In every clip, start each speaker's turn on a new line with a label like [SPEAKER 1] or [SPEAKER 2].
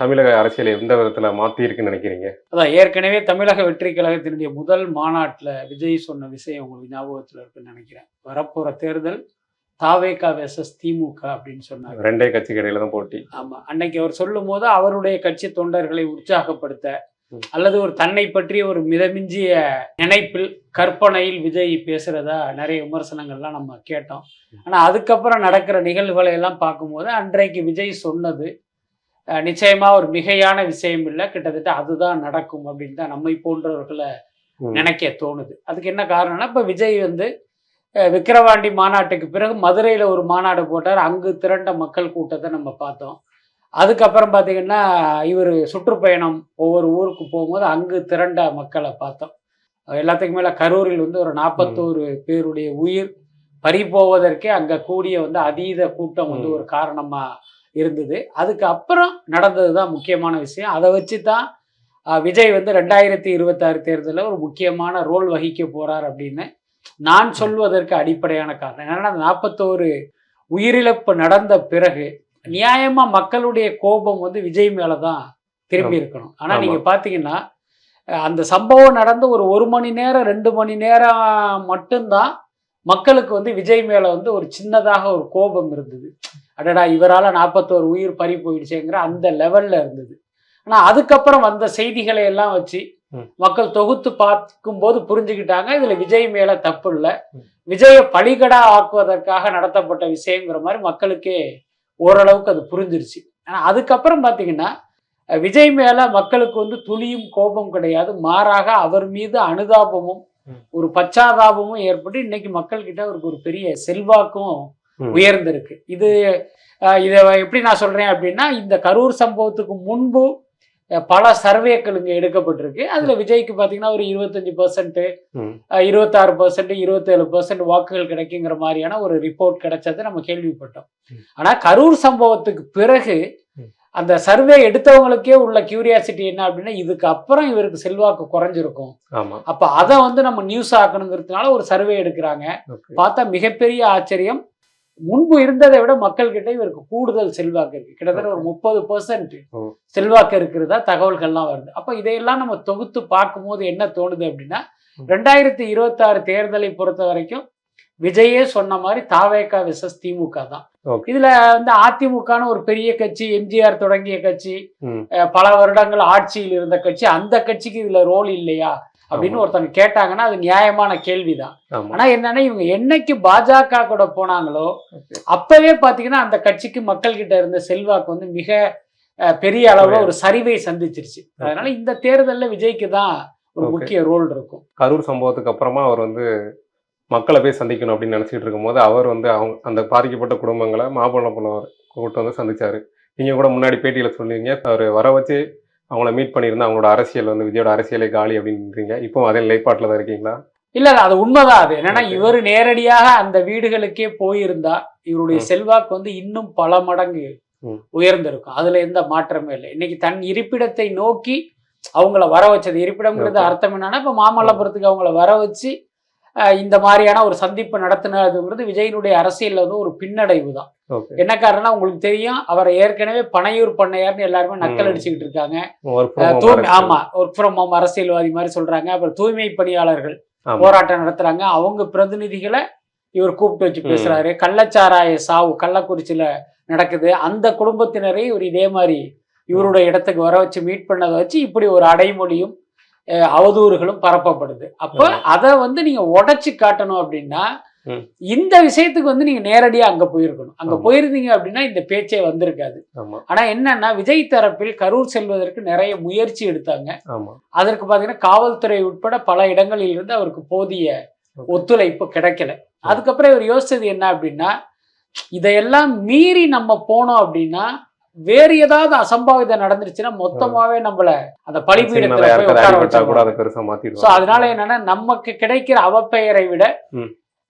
[SPEAKER 1] தமிழக அரசியலை எந்த விதத்துல மாத்தி இருக்குன்னு நினைக்கிறீங்க?
[SPEAKER 2] அதான் ஏற்கனவே தமிழக வெற்றி கழகத்தினுடைய முதல் மாநாட்டில் விஜய் சொன்ன விஷயம் உங்களுக்கு ஞாபகத்தில் இருக்குன்னு நினைக்கிறேன். வரப்போகிற தேர்தல் தாவேகா வெசஸ் திமுக அப்படின்னு சொன்னாங்க.
[SPEAKER 1] ரெண்டே கட்சிக்கு இடையில தான் போட்டி.
[SPEAKER 2] ஆமாம் அன்னைக்கு அவர் சொல்லும் போது அவருடைய கட்சி தொண்டர்களை உற்சாகப்படுத்த. அல்லது ஒரு தன்னை பற்றிய ஒரு மிதமிஞ்சிய நினைப்பில் கற்பனையில் விஜய் பேசுறதா நிறைய விமர்சனங்கள்லாம் நம்ம கேட்டோம். ஆனால் அதுக்கப்புறம் நடக்கிற நிகழ்வுகளை எல்லாம் பார்க்கும்போது அன்றைக்கு விஜய் சொன்னது நிச்சயமா ஒரு மிகையான விஷயம் இல்லை. கிட்டத்தட்ட அதுதான் நடக்கும் அப்படின்னு தான் நம்மை போன்றவர்களை. நினைக்க தோணுது. அதுக்கு என்ன காரணம்னா இப்போ விஜய் வந்து விக்கிரவாண்டி மாநாட்டுக்கு பிறகு மதுரையில் ஒரு மாநாடு போட்டார். அங்கு திரண்ட மக்கள் கூட்டத்தை நம்ம பார்த்தோம். அதுக்கப்புறம் பார்த்தீங்கன்னா இவர் சுற்றுப்பயணம் ஒவ்வொரு ஊருக்கு போகும்போது அங்கு திரண்ட மக்களை பார்த்தோம். எல்லாத்துக்கும் மேலே கரூரில் வந்து ஒரு நாற்பத்தோரு பேருடைய உயிர் பறி போவதற்கே அங்கே கூடிய வந்து அதீத கூட்டம் வந்து. ஒரு காரணமாக இருந்தது. அதுக்கு அப்புறம் நடந்தது தான் முக்கியமான விஷயம். அதை வச்சு தான் விஜய் வந்து ரெண்டாயிரத்தி இருபத்தாறு தேர்தலில் ஒரு முக்கியமான ரோல் வகிக்க போறார் அப்படின்னு நான் சொல்வதற்கு அடிப்படையான காரணம். என்னன்னா நாற்பத்தோரு உயிரிழப்பு நடந்த பிறகு நியாயமா மக்களுடைய கோபம் வந்து விஜய் மேல தான் திரும்பி. இருக்கணும். ஆனா
[SPEAKER 1] ஆமா.
[SPEAKER 2] நீங்க பாத்தீங்கன்னா அஹ், அந்த சம்பவம் நடந்து ஒரு ஒரு மணி நேரம் ரெண்டு மணி நேரம் மட்டும்தான் மக்களுக்கு வந்து விஜய் மேல வந்து ஒரு சின்னதாக ஒரு கோபம் இருந்தது. அடடா இவரால நாற்பத்தோரு உயிர் பறி போயிடுச்சேங்கிற அந்த லெவல்ல இருந்தது ஆனா அதுக்கப்புறம் வந்த செய்திகளை எல்லாம் வச்சு. மக்கள் தொகுத்து பார்க்கும்போது புரிஞ்சுக்கிட்டாங்க இதுல விஜய் மேல தப்பு இல்லை. விஜயை பலிகடா ஆக்குவதற்காக நடத்தப்பட்ட விஷயங்கிற மாதிரி மக்களுக்கே ஓரளவுக்கு அது புரிஞ்சிருச்சு ஆனா அதுக்கப்புறம் பாத்தீங்கன்னா விஜய் மேல மக்களுக்கு வந்து துளியும் கோபம் கிடையாது மாறாக அவர் மீது அனுதாபமும். ஒரு பச்சாதாபமும் ஏற்பட்டு இன்னைக்கு மக்கள்கிட்ட அவருக்கு ஒரு பெரிய செல்வாக்கும். உயர்ந்திருக்கு. இது இதை எப்படி நான் சொல்றேன் அப்படின்னா இந்த கரூர் சம்பவத்துக்கு முன்பு பல சர்வேக்கள் இங்கே எடுக்கப்பட்டிருக்கு. அதுல விஜய்க்கு பார்த்தீங்கன்னா ஒரு இருபத்தஞ்சு பர்சன்ட். இருபத்தாறு பர்சன்ட் இருபத்தேழு பர்சன்ட் வாக்குகள் கிடைக்குங்கிற மாதிரியான ஒரு ரிப்போர்ட் கிடைச்சதை நம்ம கேள்விப்பட்டோம். ஆனா கரூர் சம்பவத்துக்கு பிறகு. அந்த சர்வே எடுத்தவங்களுக்கே உள்ள கியூரியாசிட்டி என்ன அப்படின்னா இதுக்கு அப்புறம் இவருக்கு செல்வாக்கு குறைஞ்சிருக்கும்.
[SPEAKER 1] ஆமா.
[SPEAKER 2] அப்ப அதை வந்து நம்ம நியூஸ் ஆக்கணுங்கிறதுனால ஒரு சர்வே எடுக்கிறாங்க. பார்த்தா மிகப்பெரிய ஆச்சரியம். முன்பு இருந்ததை விட மக்கள்கிட்ட இவருக்கு கூடுதல் செல்வாக்கு இருக்கு. கிட்டத்தட்ட ஒரு முப்பது பர்சன்ட். செல்வாக்கு இருக்கிறதா தகவல்கள்லாம் வருது. அப்ப இதையெல்லாம் நம்ம தொகுத்து பார்க்கும்போது என்ன தோணுது அப்படின்னா. ரெண்டாயிரத்தி இருபத்தாறு தேர்தலை பொறுத்த வரைக்கும் விஜயே சொன்ன மாதிரி தாவேகா விசஸ் திமுக தான். இதுல வந்து அதிமுகன்னு ஒரு பெரிய கட்சி எம்ஜிஆர் தொடங்கிய கட்சி பல வருடங்கள் ஆட்சியில் இருந்த கட்சி அந்த கட்சிக்கு இதுல ரோல் இல்லையா? அப்படின்னு
[SPEAKER 1] ஆமா.
[SPEAKER 2] ஒருத்தங்க கேட்டாங்கன்னா அது நியாயமான கேள்விதான். ஆனா என்னன்னா இவங்க என்னைக்கு பாஜக கூட போனாங்களோ. அப்பவே பாத்தீங்கன்னா அந்த கட்சிக்கு மக்கள் கிட்ட இருந்த செல்வாக்கு வந்து மிக பெரிய அளவுல ஒரு சரிவை சந்திச்சிருச்சு. அதனால இந்த தேர்தல்ல விஜய்க்கு தான் ஒரு. முக்கிய ரோல் இருக்கும்.
[SPEAKER 1] கரூர் சம்பவத்துக்கு அப்புறமா அவர் வந்து மக்களை போய் சந்திக்கணும் அப்படின்னு நினைச்சிட்டு இருக்கும்போது அவர் வந்து அவங்க அந்த பாதிக்கப்பட்ட குடும்பங்களை மாமல்லபுரம் கூட்டம் வந்து சந்திச்சாரு. நீங்க கூட முன்னாடி பேட்டியில சொன்னீங்க. அவர் வர வச்சு அவங்கள மீட் பண்ணியிருந்தா அவங்களோட அரசியல் வந்து விஜயோட அரசியலே காலி அப்படின்றீங்க இப்போ அதே நிலைப்பாட்டில் தான் இருக்கீங்களா
[SPEAKER 2] இல்ல அது உண்மைதான் அது என்னன்னா. இவர் நேரடியாக அந்த வீடுகளுக்கே போயிருந்தா இவருடைய. செல்வாக்கு வந்து இன்னும் பல மடங்கு. உயர்ந்திருக்கும் அதுல எந்த மாற்றமே இல்லை இன்னைக்கு தன் இருப்பிடத்தை நோக்கி அவங்கள வர வச்சது இருப்பிடம்ங்கிறது
[SPEAKER 1] Okay.
[SPEAKER 2] அர்த்தம் என்னன்னா இப்ப மாமல்லபுரத்துக்கு அவங்கள வர வச்சு இந்த மாதிரியான ஒரு சந்திப்பு நடத்தினதுங்கிறது விஜயனுடைய அரசியல்ல வந்து ஒரு பின்னடைவு தான் என்ன காரணம்னா உங்களுக்கு தெரியும் அவரை ஏற்கனவே பனையூர் பண்ணையார்னு எல்லாருமே நக்கல். அடிச்சுக்கிட்டு இருக்காங்க. ஆமா ஒர்க் ஃப்ரம் ஹோம் அரசியல்வாதி மாதிரி சொல்றாங்க. அப்புறம் தூய்மை பணியாளர்கள் போராட்டம் நடத்துறாங்க. அவங்க பிரதிநிதிகளை இவர் கூப்பிட்டு வச்சு. பேசுறாரு. கள்ளச்சாராய சாவு கள்ளக்குறிச்சியில நடக்குது. அந்த குடும்பத்தினரை இவர் இதே மாதிரி இவருடைய இடத்துக்கு வர வச்சு மீட் பண்ணதை வச்சு இப்படி ஒரு அடைமொழியும் அவதூறுகளும் பரப்பப்படுது. அப்ப. அதை வந்து நீங்க உடைச்சு காட்டணும் அப்படின்னா. இந்த விஷயத்துக்கு வந்து நீங்க நேரடியா அங்க போயிருக்கணும். அங்க. போயிருந்தீங்க அப்படின்னா இந்த பேச்சே வந்திருக்காது. ஆனா என்னன்னா விஜய் தரப்பில் கரூர் செல்வதற்கு நிறைய முயற்சி எடுத்தாங்க. அதற்கு பார்த்தீங்கன்னா காவல்துறை உட்பட பல இடங்களில் இருந்து அவருக்கு போதிய. ஒத்துழைப்பு கிடைக்கல. அதுக்கப்புறம் இவர் யோசிச்சது என்ன அப்படின்னா இதையெல்லாம் மீறி நம்ம போனோம் அப்படின்னா வேறு ஏதாவது அசம்பாவிதம் நடந்துருச்சுன்னா மொத்தமாவே நம்மள அந்த பழிபீடத்துல
[SPEAKER 1] சின்னதா
[SPEAKER 2] போய் உட்கார
[SPEAKER 1] அடிபட்டா கூட
[SPEAKER 2] அதனால என்னன்னா நமக்கு கிடைக்கிற அவப்பெயரை விட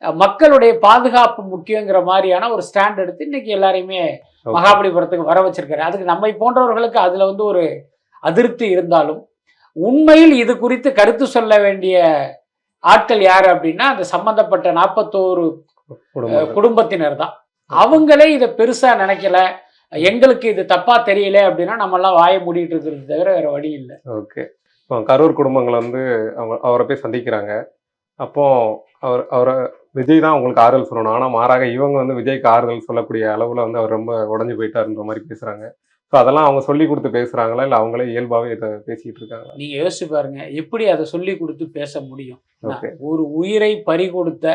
[SPEAKER 2] மக்களுடைய பாதுகாப்பு முக்கியங்கிற மாதிரியான ஒரு ஸ்டாண்ட் எடுத்து இன்னைக்கு எல்லாரையுமே. மகாபலிபுரத்துக்கு வர வச்சிருக்காரு. அதுக்கு நம்மை போன்றவர்களுக்கு அதுல வந்து ஒரு அதிருப்தி இருந்தாலும் உண்மையில் இது குறித்து கருத்து சொல்ல வேண்டிய ஆட்கள் யாரு அப்படின்னா அந்த சம்பந்தப்பட்ட நாற்பத்தோரு. குடும்பத்தினர் தான். அவங்களே இதை பெருசா நினைக்கல. எங்களுக்கு இது தப்பா தெரியல அப்படின்னா நம்ம எல்லாம் வாயை மூடிட்டு இருக்கிறது தவிர வேற வழி இல்லை.
[SPEAKER 1] ஓகே இப்போ கரூர் குடும்பங்கள் வந்து அவங்க அவரை போய் சந்திக்கிறாங்க. அப்போ அவர் அவரை விஜய் தான் உங்களுக்கு ஆறுதல் சொல்லணும். ஆனால் மாறாக இவங்க வந்து விஜய்க்கு ஆறுதல் சொல்லக்கூடிய அளவில் வந்து அவர் ரொம்ப உடஞ்சு போயிட்டாருன்ற மாதிரி பேசுகிறாங்க ஸோ அதெல்லாம் அவங்க சொல்லி கொடுத்து பேசுகிறாங்களா இல்லை அவங்களே இயல்பாகவே இதை பேசிக்கிட்டு இருக்காங்க
[SPEAKER 2] நீங்க யோசிச்சு பாருங்க. எப்படி அதை சொல்லி கொடுத்து பேச முடியும்? ஒரு உயிரை பறி கொடுத்த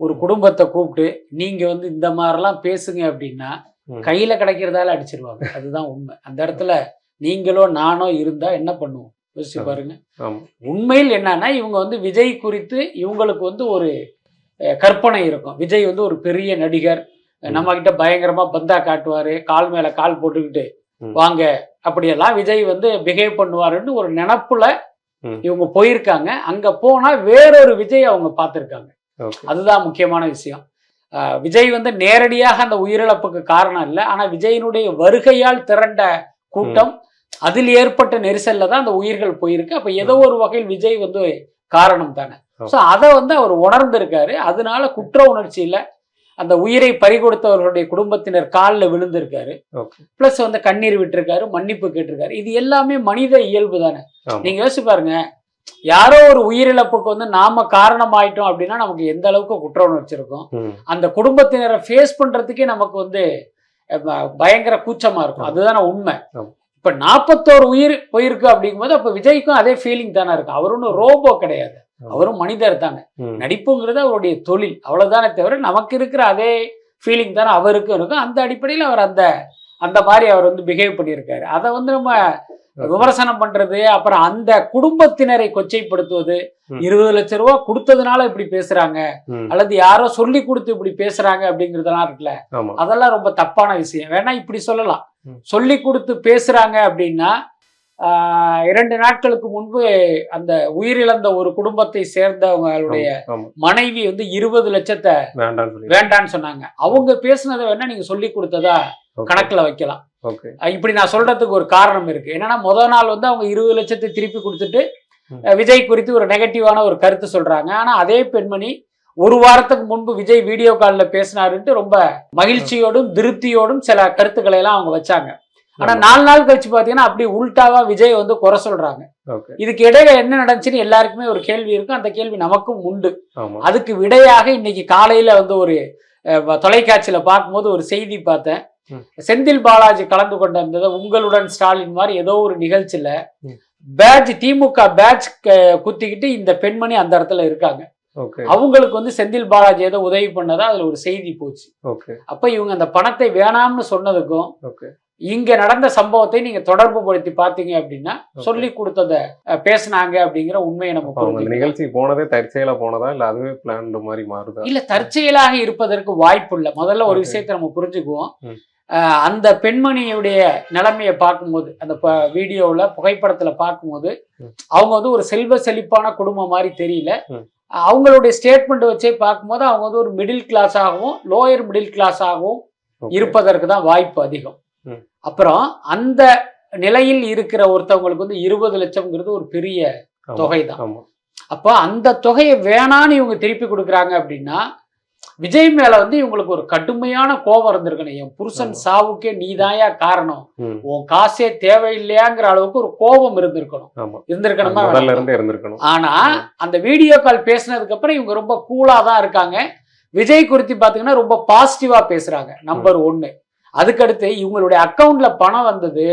[SPEAKER 2] ஒரு குடும்பத்தை கூப்பிட்டு நீங்க வந்து இந்த மாதிரிலாம் பேசுங்க அப்படின்னா. கையில கிடைக்கிறதால அடிச்சிருவாங்க. அதுதான் உண்மை. அந்த இடத்துல நீங்களோ நானோ இருந்தா என்ன பண்ணுவோம்? யோசிச்சு பாருங்க. உண்மையில் என்னன்னா இவங்க வந்து விஜய் குறித்து இவங்களுக்கு வந்து ஒரு கற்பனை இருக்கும். விஜய் வந்து ஒரு பெரிய நடிகர். நம்ம கிட்ட பயங்கரமா பந்தா காட்டுவாரு. கால் மேல கால் போட்டுக்கிட்டு. வாங்க. அப்படியெல்லாம் விஜய் வந்து பிஹேவ் பண்ணுவாருன்னு ஒரு நினப்புல. இவங்க போயிருக்காங்க. அங்க போனா வேறொரு விஜய் அவங்க பார்த்திருக்காங்க. அதுதான் முக்கியமான விஷயம். விஜய் வந்து நேரடியாக அந்த உயிரிழப்புக்கு காரணம் இல்லை. ஆனா விஜயினுடைய வருகையால் திரண்ட கூட்டம் அதில் ஏற்பட்ட நெரிசல்ல தான் அந்த உயிர்கள் போயிருக்கு. அப்ப ஏதோ ஒரு வகையில் விஜய் வந்து காரணம் தானே. ஸோ அதை வந்து அவர் உணர்ந்திருக்காரு. அதனால குற்ற உணர்ச்சியில அந்த உயிரை பறிகொடுத்தவர்களுடைய குடும்பத்தினர் காலில் விழுந்திருக்காரு. பிளஸ் வந்து கண்ணீர் விட்டிருக்காரு மன்னிப்பு கேட்டிருக்காரு. இது எல்லாமே மனித இயல்பு தானே. நீங்க யோசிச்சு பாருங்க. யாரோ ஒரு உயிரிழப்புக்கு வந்து நாம காரணமாயிட்டோம் அப்படின்னா நமக்கு எந்த அளவுக்கு குற்ற உணர்ச்சி இருக்கும்? அந்த குடும்பத்தினரை ஃபேஸ் பண்றதுக்கே நமக்கு வந்து பயங்கர கூச்சமா இருக்கும். அதுதானே உண்மை. இப்ப நாற்பத்தோரு உயிர் போயிருக்கு அப்படிங்கும்போது அப்ப விஜய்க்கும் அதே ஃபீலிங் தானே இருக்கு. அவர் ஒன்றும் ரோபோ கிடையாது. அவரும் மனிதர் தானே. நடிப்புங்கிறது அவருடைய தொழில். அவ்வளவுதானே தவிர நமக்கு இருக்கிற அதே ஃபீலிங் தானே அவருக்கும் இருக்கும். அந்த அடிப்படையில் அவர் அந்த அந்த மாதிரி அவர் வந்து பிஹேவ் பண்ணியிருக்காரு. அதை வந்து நம்ம விமர்சனம் பண்றது அப்புறம் அந்த குடும்பத்தினரை கொச்சைப்படுத்துவது. இருபது லட்சம் ரூபாய் கொடுத்ததுனால இப்படி பேசுறாங்க அல்லது யாரோ சொல்லி கொடுத்து இப்படி பேசுறாங்க அப்படிங்கறதெல்லாம் இருக்குல்ல. அதெல்லாம் ரொம்ப தப்பான விஷயம். வேணா இப்படி சொல்லலாம். சொல்லி கொடுத்து பேசுறாங்க அப்படின்னா இரண்டு நாட்களுக்கு முன்பு அந்த உயிரிழந்த ஒரு குடும்பத்தை சேர்ந்தவங்களுடைய மனைவி வந்து இருபது லட்சத்தை வேண்டான்னு சொன்னாங்க. அவங்க பேசுனதை வேணா நீங்க சொல்லி கொடுத்ததா கணக்குல வைக்கலாம். இப்படி நான் சொல்றதுக்கு ஒரு காரணம் இருக்கு. என்னன்னா முதல் நாள் வந்து அவங்க இருபது லட்சத்தை திருப்பி கொடுத்துட்டு விஜய் குறித்து ஒரு நெகட்டிவான ஒரு கருத்து சொல்றாங்க. ஆனா அதே பெண்மணி ஒரு வாரத்துக்கு முன்பு விஜய் வீடியோ காலில் பேசினாருன்ட்டு ரொம்ப மகிழ்ச்சியோடும் திருப்தியோடும் சில கருத்துக்களை எல்லாம் அவங்க வச்சாங்க. ஆனா. நாலு நாள் கழிச்சு பாத்தீங்கன்னா அப்படி உல்டாவா விஜய் வந்து குறை சொல்றாங்க. இதுக்கு இடையில என்ன நடந்துச்சுன்னு எல்லாருக்குமே ஒரு கேள்வி இருக்கும். அந்த கேள்வி நமக்கும் உண்டு. அதுக்கு விடையாக இன்னைக்கு காலையில வந்து ஒரு தொலைக்காட்சியில பார்க்கும்போது ஒரு செய்தி பார்த்தேன். செந்தில் பாலாஜி கலந்து கொண்டிருந்தது உங்களுடன் ஸ்டாலின் மாதிரி ஏதோ ஒரு நிகழ்ச்சியில. பேட்ச் திமுக பேட்ச் குத்திக்கிட்டு இந்த பெண்மணி அந்த இடத்துல இருக்காங்க. அவங்களுக்கு வந்து செந்தில் பாலாஜி ஏதோ உதவி பண்ணதா அதுல ஒரு செய்தி போச்சு. அப்ப இவங்க அந்த பணத்தை வேணாம்னு சொன்னதுக்கும் இங்க நடந்த சம்பவத்தை நீங்க தொடர்பு படுத்தி பாத்தீங்க அப்படின்னா. சொல்லி கொடுத்தத பேசுனாங்க அப்படிங்கிற உண்மையை நம்ம.
[SPEAKER 1] நிகழ்ச்சிக்கு போனதே தற்செயலா போனதா இல்லை அதுவே பிளான் மாதிரி மாறுதா
[SPEAKER 2] இல்ல தற்செயலாக இருப்பதற்கு வாய்ப்பு இல்லை முதல்ல ஒரு. விஷயத்தை நம்ம புரிஞ்சுக்குவோம் அந்த பெண்மணியுடைய நிலைமையை பார்க்கும்போது அந்த வீடியோவுல புகைப்படத்துல பார்க்கும்போது. அவங்க வந்து ஒரு செல்வ செழிப்பான குடும்பம் மாதிரி தெரியல. அவங்களுடைய ஸ்டேட்மெண்ட் வச்சே பார்க்கும்போது அவங்க வந்து ஒரு மிடில் கிளாஸ் ஆகவும் லோயர் மிடில் கிளாஸ் ஆகவும்
[SPEAKER 1] Okay.
[SPEAKER 2] இருப்பதற்கு தான் வாய்ப்பு அதிகம். அப்புறம் அந்த நிலையில் இருக்கிற ஒருத்தவங்களுக்கு வந்து இருபது லட்சம்ங்கிறது ஒரு பெரிய. தொகை தான் அப்போ அந்த தொகையை வேணான்னு இவங்க திருப்பி கொடுக்குறாங்க அப்படின்னா விஜய் மேல வந்து இவங்களுக்கு ஒரு கடுமையான கோபம் இருந்திருக்கணும். என் புருஷன். சாவுக்கே நீதாயா காரணம். உன் காசே தேவையில்லையாங்கிற அளவுக்கு ஒரு கோபம் இருந்திருக்கணும். இருந்திருக்கணுமா
[SPEAKER 1] இருந்திருக்கணும்.
[SPEAKER 2] ஆனா அந்த வீடியோ கால் பேசினதுக்கு அப்புறம் இவங்க ரொம்ப கூலா தான் இருக்காங்க. விஜய் குறித்து பாத்தீங்கன்னா ரொம்ப பாசிட்டிவா பேசுறாங்க. நம்பர் ஒன்னு அதுக்கடுத்து இவங்களுடைய அக்கவுண்ட்ல பணம் வந்தது.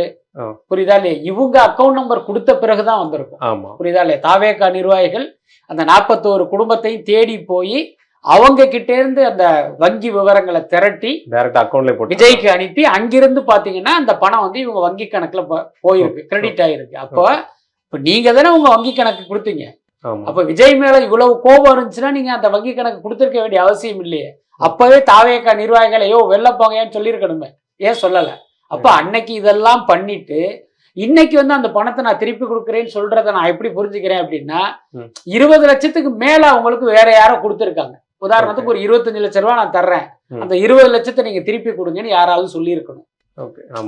[SPEAKER 2] புரியுதா இல்லையா? இவங்க அக்கவுண்ட் நம்பர் கொடுத்த பிறகுதான் வந்திருக்கும். புரியுதா இல்லையா? தாவேகா நிர்வாகிகள் அந்த நாற்பத்தோரு குடும்பத்தையும் தேடி போய் அவங்க கிட்ட இருந்து அந்த வங்கி விவரங்களை திரட்டி
[SPEAKER 1] டைரக்ட் அக்கௌண்ட்ல போட்டு.
[SPEAKER 2] விஜய்க்கு அனுப்பி அங்கிருந்து பாத்தீங்கன்னா அந்த பணம் வந்து இவங்க வங்கி கணக்குல போயிருக்கு. கிரெடிட் ஆயிருக்கு. அப்போ இப்ப நீங்க தானே உங்க வங்கி கணக்கு கொடுத்தீங்க. அப்ப விஜய் மேல இவ்வளவு கோபம் இருந்துச்சுன்னா நீங்க அந்த வங்கி கணக்கு கொடுத்திருக்க வேண்டிய அவசியம் இல்லையே. அப்பவே தாவேக்கா நிர்வாகிகள் ஐயோ வெளில போங்கன்னு சொல்லியிருக்கணுமே. ஏன் சொல்லல? அப்ப அன்னைக்கு இதெல்லாம் பண்ணிட்டு இன்னைக்கு வந்து அந்த பணத்தை நான் திருப்பி கொடுக்குறேன்னு சொல்றதை நான் எப்படி புரிஞ்சுக்கிறேன் அப்படின்னா. இருபது லட்சத்துக்கு மேல அவங்களுக்கு வேற யாரோ கொடுத்துருக்காங்க. உதாரணத்துக்கு ஒரு இருபத்தஞ்சு லட்ச ரூபா நான் தர்றேன். அந்த இருபது லட்சத்தை நீங்க திருப்பி கொடுங்கன்னு யாராவது சொல்லியிருக்கணும்.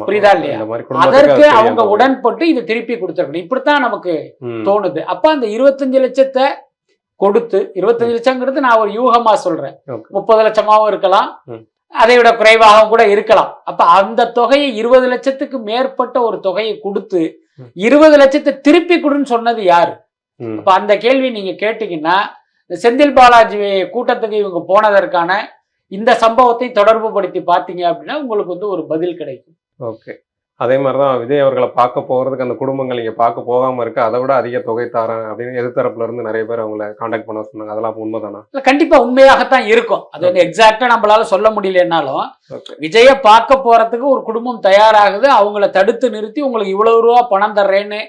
[SPEAKER 2] புரியுதா இல்லையா? அதற்கு
[SPEAKER 1] அது
[SPEAKER 2] அவங்க உடன்பட்டு இதை திருப்பி கொடுத்துருக்கணும். இப்படித்தான் நமக்கு. தோணுது. அப்ப அந்த இருபத்தஞ்சு லட்சத்தை கொடுத்து இருபத்தஞ்சு லட்சங்கிறது நான் ஒரு யூகமா சொல்றேன். முப்பது லட்சமாவும் இருக்கலாம். அதை விட குறைவாகவும் கூட இருக்கலாம் அப்ப அந்த தொகையை இருபது லட்சத்துக்கு மேற்பட்ட ஒரு தொகையை கொடுத்து. இருபது லட்சத்தை திருப்பி கொடுன்னு சொன்னது யாரு. அப்ப அந்த கேள்வி நீங்க கேட்டீங்கன்னா செந்தில் பாலாஜி கூட்டத்துக்கு இவங்க போனதற்கான இந்த சம்பவத்தை தொடர்பு படுத்தி பார்த்தீங்க அப்படின்னா உங்களுக்கு வந்து ஒரு பதில் கிடைக்கும்
[SPEAKER 1] ஓகே அதே மாதிரி தான் விஜய் அவர்களை பார்க்க போகிறதுக்கு அந்த குடும்பங்கள் இங்கே பார்க்க போகாமல் இருக்கு. அதை விட அதிக தொகை தரேன் அப்படின்னு எதிர்த்தரப்புல இருந்து நிறைய பேர் அவங்கள காண்டாக்ட் பண்ண சொன்னாங்க. அதெல்லாம் உண்மைதானா?
[SPEAKER 2] இல்ல, கண்டிப்பா உண்மையாகத்தான் இருக்கும். அது வந்து எக்ஸாக்டா நம்மளால சொல்ல முடியலனாலும் விஜய பார்க்க போறதுக்கு ஒரு குடும்பம் தயாராகுது. அவங்கள தடுத்து நிறுத்தி உங்களுக்கு இவ்வளவு ரூபா பணம் தர்றேன்னு.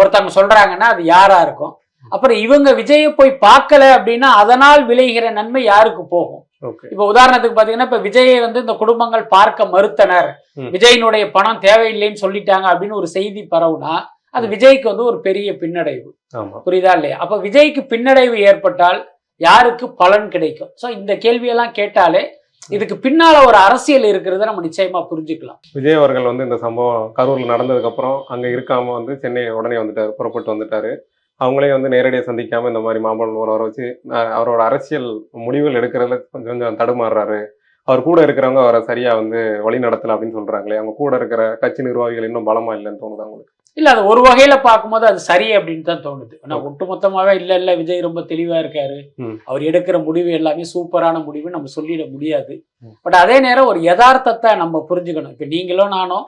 [SPEAKER 2] ஒருத்தவங்க சொல்றாங்கன்னா அது யாரா இருக்கும்? அப்புறம் இவங்க விஜய போய் பார்க்கல அப்படின்னா அதனால் விளைகிற நன்மை யாருக்கு போகும்? இப்ப உதாரணத்துக்கு பாத்தீங்கன்னா இப்ப விஜயை வந்து இந்த குடும்பங்கள் பார்க்க மறுத்தனர். விஜயினுடைய பணம் தேவையில்லைன்னு சொல்லிட்டாங்க அப்படின்னு ஒரு செய்தி பரவுனா அது. விஜய்க்கு வந்து ஒரு பெரிய பின்னடைவு. புரியுதா இல்லையா? அப்ப விஜய்க்கு பின்னடைவு ஏற்பட்டால் யாருக்கு பலன் கிடைக்கும்? சோ இந்த கேள்வியெல்லாம் கேட்டாலே இதுக்கு பின்னால ஒரு அரசியல் இருக்கிறத நம்ம நிச்சயமா புரிஞ்சுக்கலாம்.
[SPEAKER 1] விஜய் அவர்கள் வந்து இந்த சம்பவம் கரூர்ல நடந்ததுக்கு அப்புறம் அங்க இருக்காம வந்து சென்னை உடனே வந்துட்டாரு புறப்பட்டு வந்துட்டாரு. அவங்களே வந்து நேரடியாக சந்திக்காம இந்த மாதிரி மாம்பழம் வர வச்சு அஹ், அவரோட அரசியல் முடிவுகள் எடுக்கிறதுல கொஞ்சம் கொஞ்சம் தடுமாறுறாரு. அவர் கூட இருக்கிறவங்க அவரை சரியா வந்து வழி நடத்தல அப்படின்னு சொல்றாங்களே அவங்க கூட இருக்கிற கட்சி நிர்வாகிகள் இன்னும் பலமா இல்லைன்னு தோணுது அவங்களுக்கு
[SPEAKER 2] இல்ல அது ஒரு வகையில பார்க்கும்போது அது சரி அப்படின்னு தான் தோணுது ஆனா ஒட்டுமொத்தமாவே இல்ல இல்ல விஜய் ரொம்ப தெளிவா இருக்காரு. அவர் எடுக்கிற முடிவு எல்லாமே சூப்பரான முடிவு நம்ம சொல்லிட முடியாது. பட் அதே நேரம் ஒரு யதார்த்தத்தை நம்ம புரிஞ்சுக்கணும். இப்ப நீங்களும் நானும்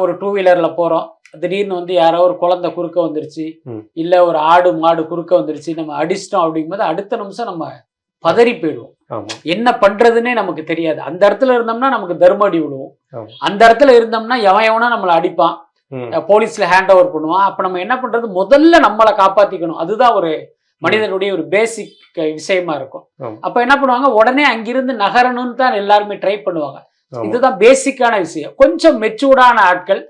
[SPEAKER 2] ஒரு டூ வீலர்ல போறோம். திடீர்னு வந்து யாரோ ஒரு குழந்தை குறுக்க வந்துருச்சு. இல்ல ஒரு ஆடு மாடு குறுக்க வந்துருச்சு நம்ம அடிச்சிட்டோம் அப்படிங்கும்போது அடுத்த நிமிஷம் நம்ம பதறி போயிடுவோம். என்ன பண்றதுன்னே நமக்கு தெரியாது. அந்த இடத்துல இருந்தோம்னா நமக்கு தர்மடி விடுவோம்
[SPEAKER 1] ஆமா.
[SPEAKER 2] அந்த இடத்துல இருந்தோம்னா எவன் எவனா நம்மளை அடிப்பான். போலீஸ்ல ஹேண்ட் ஓவர் பண்ணுவான். அப்ப நம்ம என்ன பண்றது? முதல்ல நம்மளை காப்பாத்திக்கணும். அதுதான் ஒரு மனிதனுடைய ஒரு பேசிக் விஷயமா இருக்கும். அப்ப என்ன பண்ணுவாங்க? உடனே அங்கிருந்து நகரணும்னு தான் எல்லாருமே ட்ரை பண்ணுவாங்க. இதுதான் பேசிக்கான விஷயம். கொஞ்சம் மெச்சூர்டான ஆட்கள்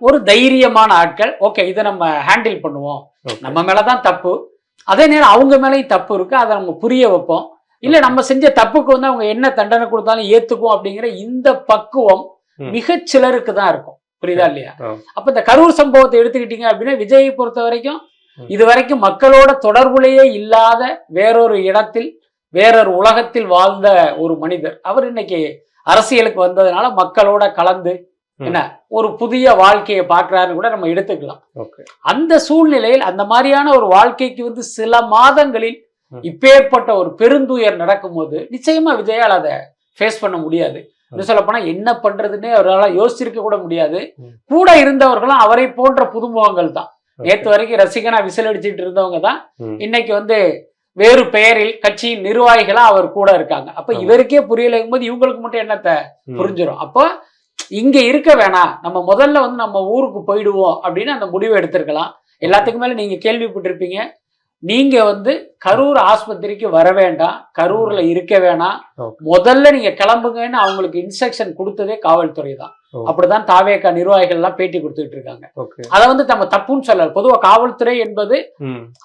[SPEAKER 2] ஒரு தைரியமான ஆட்கள் ஓகே இதை நம்ம ஹேண்டில் பண்ணுவோம். நம்ம மேலதான் தப்பு அதே நேரம் அவங்க மேலேயும் தப்பு இருக்கு அதை நம்ம புரிய வைப்போம் இல்ல நம்ம செஞ்ச தப்புக்கு வந்து அவங்க என்ன தண்டனை கொடுத்தாலும் ஏத்துக்கும் அப்படிங்கிற இந்த பக்குவம்
[SPEAKER 1] ம்.
[SPEAKER 2] மிகச் சிலருக்கு தான் இருக்கும் புரியுதா இல்லையா. அப்ப இந்த கரூர் சம்பவத்தை எடுத்துக்கிட்டீங்க அப்படின்னா விஜயை பொறுத்த வரைக்கும். இது வரைக்கும் மக்களோட தொடர்புலேயே இல்லாத வேறொரு இடத்தில் வேறொரு உலகத்தில் வாழ்ந்த ஒரு மனிதர் அவர் இன்னைக்கு அரசியலுக்கு வந்ததுனால மக்களோட கலந்து. என்ன? ஒரு புதிய வாழ்க்கையை பார்க்கறாருன்னு கூட நம்ம எடுத்துக்கலாம். அந்த சூழ்நிலையில் அந்த மாதிரியான ஒரு வாழ்க்கைக்கு வந்து சில மாதங்களில். இப்பேற்பட்ட ஒரு பெருந்துயர் நடக்கும்போது நிச்சயமா விஜயால் அதை ஃபேஸ் பண்ண முடியாது. இன்னும் சொல்ல போனா என்ன பண்றதுன்னே அவரால் யோசிச்சிருக்க கூட முடியாது. கூட இருந்தவர்களும் அவரை போன்ற புதுமுகங்கள் தான். நேத்து வரைக்கும் ரசிகனா விசில் அடிச்சிட்டு இருந்தவங்க தான். இன்னைக்கு வந்து வேறு பெயரில் கட்சியின் நிர்வாகிகளா அவர் கூட இருக்காங்க. அப்ப. இவருக்கே புரியலைங்கும் போது இவங்களுக்கு மட்டும் என்னத்த. புரிஞ்சிடும் அப்போ இங்க இருக்க வேணாம் நம்ம முதல்ல வந்து நம்ம ஊருக்கு போயிடுவோம் அப்படின்னு அந்த முடிவை எடுத்திருக்கலாம். எல்லாத்துக்கும் மேல நீங்க கேள்விப்பட்டிருப்பீங்க. நீங்க வந்து கரூர் ஆஸ்பத்திரிக்கு வர வேண்டாம். கரூர்ல இருக்க வேணாம். முதல்ல நீங்க கிளம்புங்கன்னு அவங்களுக்கு இன்ஸ்ட்ரக்ஷன் கொடுத்ததே காவல்துறை தான். அப்படிதான் தாவேக்கா நிர்வாகிகள் எல்லாம் பேட்டி கொடுத்துட்டு இருக்காங்க. அதை வந்து நம்ம தப்புன்னு சொல்லல. பொதுவா காவல்துறை என்பது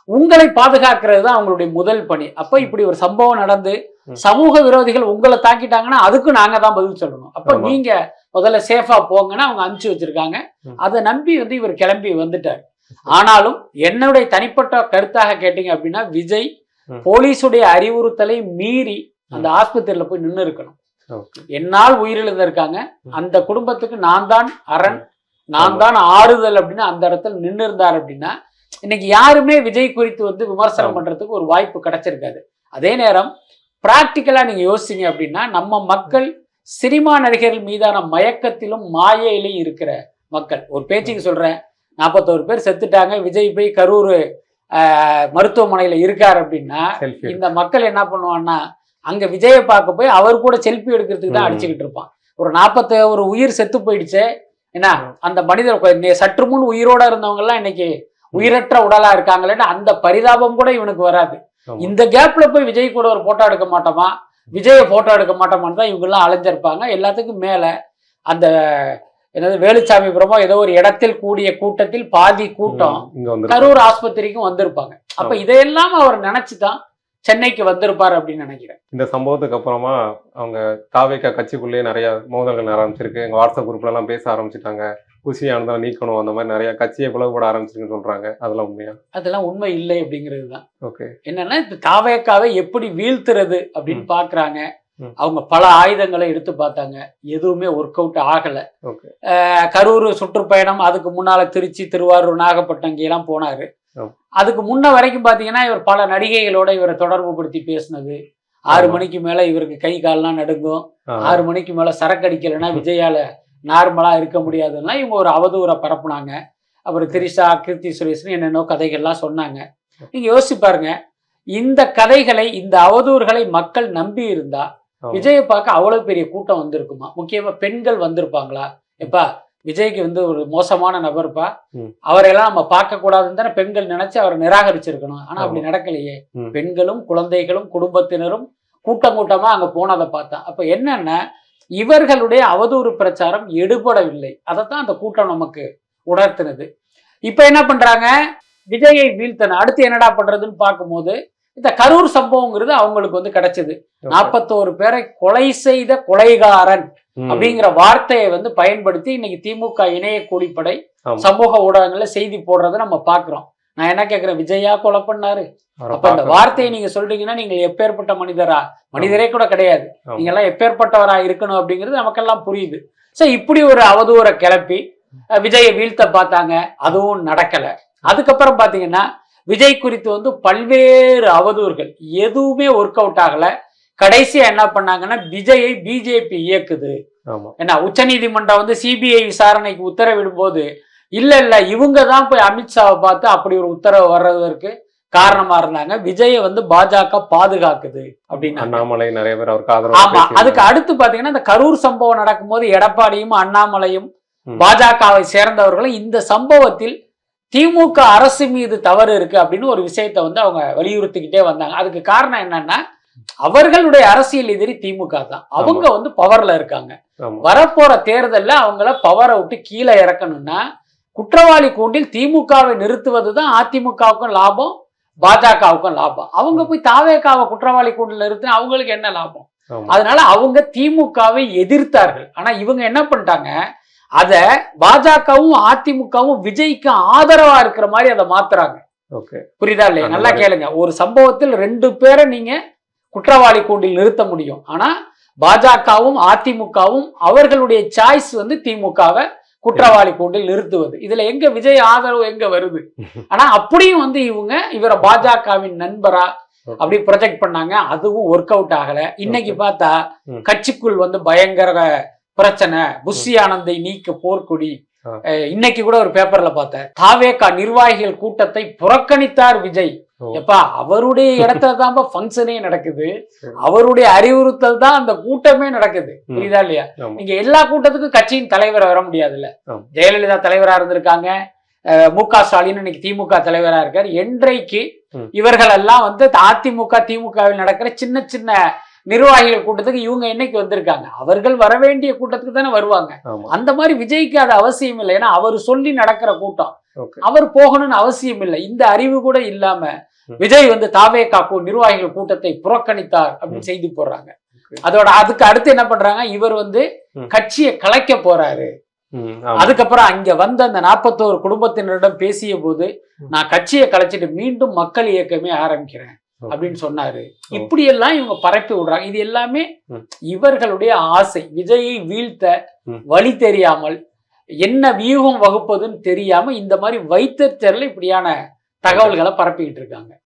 [SPEAKER 2] உங்களை பாதுகாக்கிறது தான் அவங்களுடைய முதல் பணி. அப்ப இப்படி ஒரு சம்பவம் நடந்து. சமூக விரோதிகள் உங்களை தாக்கிட்டாங்கன்னா அதுக்கும் நாங்க தான் பதில் சொல்லணும். அப்ப. நீங்க முதல்ல சேஃபா போங்கன்னு அவங்க அனுப்பிச்சு வச்சிருக்காங்க. அதை நம்பி வந்து இவர் கிளம்பி வந்துட்டார் ஆனாலும் என்னுடைய தனிப்பட்ட கருத்தாக கேட்டீங்க அப்படின்னா விஜய். போலீஸுடைய அறிவுறுத்தலை மீறி அந்த ஆஸ்பத்திரியில போய் நின்று இருக்கணும் என்னால் உயிரிழந்திருக்காங்க. அந்த குடும்பத்துக்கு நான் தான் அரண் நான். தான் ஆறுதல் அப்படின்னு அந்த இடத்துல நின்று இருந்தார் அப்படின்னா இன்னைக்கு யாருமே விஜய் குறித்து வந்து விமர்சனம். பண்றதுக்கு ஒரு வாய்ப்பு கிடைச்சிருக்காது அதே நேரம் பிராக்டிக்கலா நீங்க யோசிச்சீங்க அப்படின்னா நம்ம மக்கள் சினிமா நடிகர்கள் மீதான மயக்கத்திலும் மாயையிலும் இருக்கிற மக்கள். ஒரு பேச்சுக்கு சொல்றேன். நாற்பத்தோரு பேர் செத்துட்டாங்க. விஜய் போய் கரூர் மருத்துவமனையில இருக்கார் அப்படின்னா இந்த மக்கள் என்ன பண்ணுவான்னா அங்க விஜயை பார்க்க போய் அவர் கூட செல்ஃபி எடுக்கிறதுக்கு தான். அடிச்சுக்கிட்டு இருப்பான். ஒரு நாற்பத்தி ஒரு உயிர் செத்து போயிடுச்சு. என்ன. அந்த மனிதர் சற்று முன் உயிரோட இருந்தவங்க எல்லாம் இன்னைக்கு உயிரற்ற உடலா இருக்காங்களேன்னு அந்த பரிதாபம் கூட இவனுக்கு வராது. இந்த கேப்ல போய் விஜய் கூட ஒரு போட்டோ எடுக்க மாட்டோமா? விஜயை போட்டோ எடுக்க மாட்டோமான்னு தான் இவங்க எல்லாம் அலைஞ்சிருப்பாங்க. எல்லாத்துக்கும் மேல அந்த என்னது வேலுச்சாமிபுரமோ ஏதோ ஒரு இடத்தில் கூடிய கூட்டத்தில் பாதி கூட்டம் கரூர் ஆஸ்பத்திரிக்கும் வந்திருப்பாங்க. அப்ப. இதையெல்லாம் அவர் நினைச்சுதான் சென்னைக்கு வந்திருப்பார் அப்படின்னு நினைக்கிறேன்.
[SPEAKER 1] இந்த சம்பவத்துக்கு அப்புறமா அவங்க தாவேக்கா கட்சிக்குள்ளேயே நிறைய மோதல்கள் ஆரம்பிச்சிருக்கு. எங்க வாட்ஸ்அப் குரூப்ல எல்லாம் பேச ஆரம்பிச்சிட்டாங்க. குசி ஆனந்தம் நீக்கணும் அந்த மாதிரி நிறைய கட்சியை பிளவுபட ஆரம்பிச்சிருக்குன்னு சொல்றாங்க. அதெல்லாம் உண்மையா?
[SPEAKER 2] அதெல்லாம் உண்மை இல்லை அப்படிங்கிறது தான்.
[SPEAKER 1] ஓகே.
[SPEAKER 2] என்னன்னா இப்ப தாவேக்காவை எப்படி வீழ்த்துறது அப்படின்னு பாக்குறாங்க. அவங்க பல ஆயுதங்களை எடுத்து பார்த்தாங்க. எதுவுமே ஒர்க் அவுட் ஆகல. கரூர் சுற்றுப்பயணம் அதுக்கு முன்னால திருச்சி திருவாரூர் நாகப்பட்டினம் இங்கெல்லாம் போனாரு. அதுக்கு முன்ன வரைக்கும் பாத்தீங்கன்னா இவர் பல நடிகைகளோட இவரை தொடர்பு படுத்தி பேசினது. ஆறு. மணிக்கு மேல இவருக்கு கை கால்லாம் நடுங்கும். ஆறு மணிக்கு மேல சரக்கு அடிக்கலைன்னா விஜயால நார்மலா இருக்க முடியாதுன்னா இவங்க ஒரு அவதூறை பரப்புனாங்க. அப்புறம் திரிஷா கீர்த்தி சுரேஷ்னு என்னென்னோ கதைகள்லாம் சொன்னாங்க. நீங்க யோசிச்சு பாருங்க. இந்த கதைகளை இந்த அவதூறுகளை மக்கள் நம்பி இருந்தா. விஜயை பார்க்க அவ்வளவு பெரிய கூட்டம் வந்திருக்குமா? முக்கியமா பெண்கள் வந்திருப்பாங்களா? எப்பா விஜய்க்கு வந்து ஒரு மோசமான நபர்ப்பா. அவரையெல்லாம் நம்ம பார்க்க கூடாதுன்னு தானே பெண்கள் நினைச்சு அவரை நிராகரிச்சிருக்கணும். ஆனா அப்படி. நடக்கலையே. பெண்களும் குழந்தைகளும் குடும்பத்தினரும் கூட்டம் கூட்டமா அங்க போனதை பார்த்தேன் அப்ப என்னன்னா இவர்களுடைய அவதூறு பிரச்சாரம் எடுபடவில்லை. அதைத்தான் அந்த கூட்டம் நமக்கு உணர்த்தினது. இப்ப என்ன பண்றாங்க? விஜயை வீழ்த்தன அடுத்து என்னடா பண்றதுன்னு பார்க்கும்போது இந்த கரூர் சம்பவங்கிறது அவங்களுக்கு வந்து கிடைச்சது. நாற்பத்தோரு பேரை கொலை செய்த கொலைகாரன் அப்படிங்கிற வார்த்தையை வந்து பயன்படுத்தி இன்னைக்கு திமுக இணைய கூலிப்படை. சமூக ஊடகங்கள்ல செய்தி போடுறதை நம்ம பாக்குறோம் நான் என்ன கேக்குறேன்? விஜயா கொலை பண்ணாரு. அப்ப
[SPEAKER 1] பார்க்க-
[SPEAKER 2] வார்த்தையை நீங்க சொல்றீங்கன்னா நீங்க எப்பேற்பட்ட மனிதரா? மனிதரே கூட கிடையாது. நீங்க எல்லாம் எப்பேற்பட்டவரா இருக்கணும் அப்படிங்கிறது நமக்கெல்லாம் புரியுது. சோ இப்படி ஒரு அவதூறை கிளப்பி விஜயை வீழ்த்த பார்த்தாங்க. அதுவும் நடக்கல. அதுக்கப்புறம் பாத்தீங்கன்னா விஜய் குறித்து வந்து பல்வேறு அவதூறுகள். எதுவுமே ஒர்க் அவுட் ஆகல. கடைசியா என்ன பண்ணாங்கன்னா விஜயை பிஜேபி இயக்குது.
[SPEAKER 1] ஆமா.
[SPEAKER 2] என்ன உச்சநீதிமன்றம் வந்து சிபிஐ விசாரணைக்கு உத்தரவிடும் போது இல்ல இல்ல. இவங்க தான் போய் அமித்ஷாவை பார்த்து அப்படி ஒரு உத்தரவு வர்றதற்கு காரணமா இருந்தாங்க. விஜயை வந்து பாஜக பாதுகாக்குது அப்படின்னா
[SPEAKER 1] அண்ணாமலை நிறைய பேர் அவருக்கு ஆதரவா
[SPEAKER 2] ஆமா. அதுக்கு அடுத்து பாத்தீங்கன்னா இந்த கரூர் சம்பவம் நடக்கும்போது எடப்பாடியும் அண்ணாமலையும். பாஜகவை சேர்ந்தவர்களும் இந்த சம்பவத்தில் திமுக அரசு மீது தவறு இருக்கு அப்படின்னு ஒரு விஷயத்தை வந்து அவங்க வலியுறுத்திக்கிட்டே வந்தாங்க. அதுக்கு காரணம் என்னன்னா அவர்களுடைய அரசியல் எதிரி திமுக தான். அவங்க வந்து பவர்ல இருக்காங்க. வரப்போற தேர்தல்ல அவங்கள பவரை விட்டு கீழே இறக்கணும்னா குற்றவாளி கூண்டில் திமுகவை நிறுத்துவது தான் அதிமுகவுக்கும் லாபம் பாஜகவுக்கும் லாபம். அவங்க போய் தாவேக்காவை குற்றவாளி கூண்டில் நிறுத்தினா அவங்களுக்கு என்ன லாபம்? அதனால அவங்க திமுகவை எதிர்த்தார்கள். ஆனா இவங்க என்ன பண்ணிட்டாங்க? அத பாஜகவும் அதிமுகவும் விஜய்க்கு ஆதரவா இருக்கிற மாதிரி அதை மாத்துறாங்க.
[SPEAKER 1] ஓகே.
[SPEAKER 2] புரியுதா இல்லையா? நல்லா. கேளுங்க. ஒரு சம்பவத்தில் ரெண்டு பேரை நீங்க குற்றவாளி கூண்டில் நிறுத்த முடியும். ஆனா பாஜகவும் அதிமுகவும் அவர்களுடைய சாய்ஸ் வந்து திமுகவை குற்றவாளி கூண்டில் நிறுத்துவது. இதுல எங்க விஜய் ஆதரவு எங்க வருது? ஆனா அப்படியும் வந்து இவங்க இவரை பாஜகவின் நண்பரா அப்படி ப்ரொஜெக்ட் பண்ணாங்க. அதுவும் ஒர்க் அவுட் ஆகல. இன்னைக்கு பார்த்தா
[SPEAKER 1] ம்.
[SPEAKER 2] கட்சிக்குள் வந்து பயங்கர பிரச்சனை. புஷி ஆனந்தை நீக்க போர்க்கொடி. இன்னைக்கு கூட ஒரு பேப்பர்ல பார்த்தேன். தாவேகா நிர்வாகிகள் கூட்டத்தை புறக்கணித்தார் விஜய். எப்பா அவருடைய இடத்துல தான் ஃபங்க்ஷனே நடக்குது. அவருடைய அறிவுறுத்தல் தான் அந்த கூட்டமே நடக்குது. புரியுதா இல்லையா? நீங்க எல்லா கூட்டத்துக்கும் கட்சியின் தலைவர் வர முடியாதுல்ல. ஜெயலலிதா தலைவரா இருந்திருக்காங்க. மு க. ஸ்டாலின் இன்னைக்கு திமுக தலைவரா இருக்காரு. என்றைக்கு. இவர்கள் எல்லாம் வந்து அதிமுக திமுகவில் நடக்கிற சின்ன சின்ன நிர்வாகிகள் கூட்டத்துக்கு இவங்க என்னைக்கு வந்திருக்காங்க? அவர்கள் வர வேண்டிய கூட்டத்துக்கு தானே வருவாங்க. அந்த மாதிரி விஜய்க்கு அது அவசியம் இல்லை. ஏன்னா அவர் சொல்லி நடக்கிற கூட்டம். அவர் போகணும்னு அவசியம் இல்லை. இந்த அறிவு கூட இல்லாம. விஜய் வந்து தாவே காக்கும் நிர்வாகிகள் கூட்டத்தை புறக்கணித்தார் அப்படின்னு செய்தி போடுறாங்க. அதோட அதுக்கு அடுத்து என்ன பண்றாங்க இவர் வந்து. கட்சியை கலைக்க போறாரு அதுக்கப்புறம் அங்க வந்த அந்த நாற்பத்தோரு குடும்பத்தினரிடம் பேசிய போது. நான் கட்சியை கலைச்சிட்டு மீண்டும் மக்கள் இயக்கமே ஆரம்பிக்கிறேன். அப்படின்னு சொன்னாரு. இப்படி எல்லாம் இவங்க பரப்பி விடுறாங்க இது எல்லாமே. இவர்களுடைய ஆசை விஜயை வீழ்த்த. வழி தெரியாமல் என்ன வியூகம் வகுப்பதுன்னு தெரியாம இந்த மாதிரி வைத்தறிச்சல்ல இப்படியான தகவல்களை பரப்பிக்கிட்டு இருக்காங்க.